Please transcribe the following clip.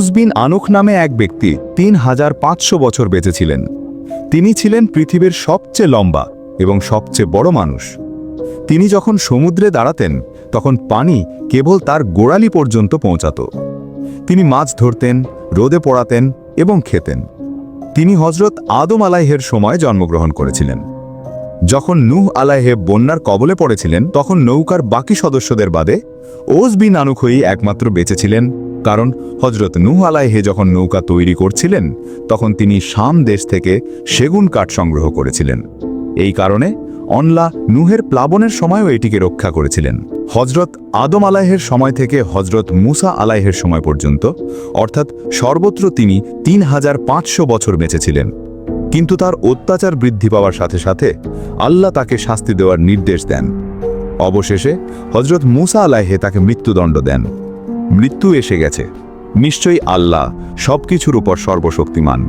উজবিন আনুখ নামে এক ব্যক্তি তিন হাজার পাঁচশো বছর বেঁচেছিলেন। তিনি ছিলেন পৃথিবীর সবচেয়ে লম্বা এবং সবচেয়ে বড় মানুষ। তিনি যখন সমুদ্রে দাঁড়াতেন, তখন পানি কেবল তার গোড়ালি পর্যন্ত পৌঁছাত। তিনি মাছ ধরতেন, রোদে পড়াতেন এবং খেতেন। তিনি হজরত আদম আলাইহের সময় জন্মগ্রহণ করেছিলেন। যখন নুহ আলাইহে বন্যার কবলে পড়েছিলেন, তখন নৌকার বাকি সদস্যদের বাদে ওজ বিন আনুখই একমাত্র বেঁচেছিলেন কারণ হজরত নূহ আলাইহে যখন নৌকা তৈরি করছিলেন, তখন তিনি শাম দেশ থেকে সেগুন কাঠ সংগ্রহ করেছিলেন। এই কারণে অনলা নুহের প্লাবনের সময়ও এটিকে রক্ষা করেছিলেন। হজরত আদম আলাইহের সময় থেকে হজরত মুসা আলাইহের সময় পর্যন্ত, অর্থাৎ সর্বত্র তিনি তিন হাজার পাঁচশো বছর বেঁচেছিলেন। কিন্তু তার অত্যাচার বৃদ্ধি পাওয়ার সাথে সাথে আল্লাহ তাকে শাস্তি দেওয়ার নির্দেশ দেন। অবশেষে হজরত মুসা আলাইহে তাকে মৃত্যুদণ্ড দেন। মৃত্যু এসে গেছে। নিশ্চয়ই আল্লাহ সবকিছুর উপর সর্বশক্তিমান।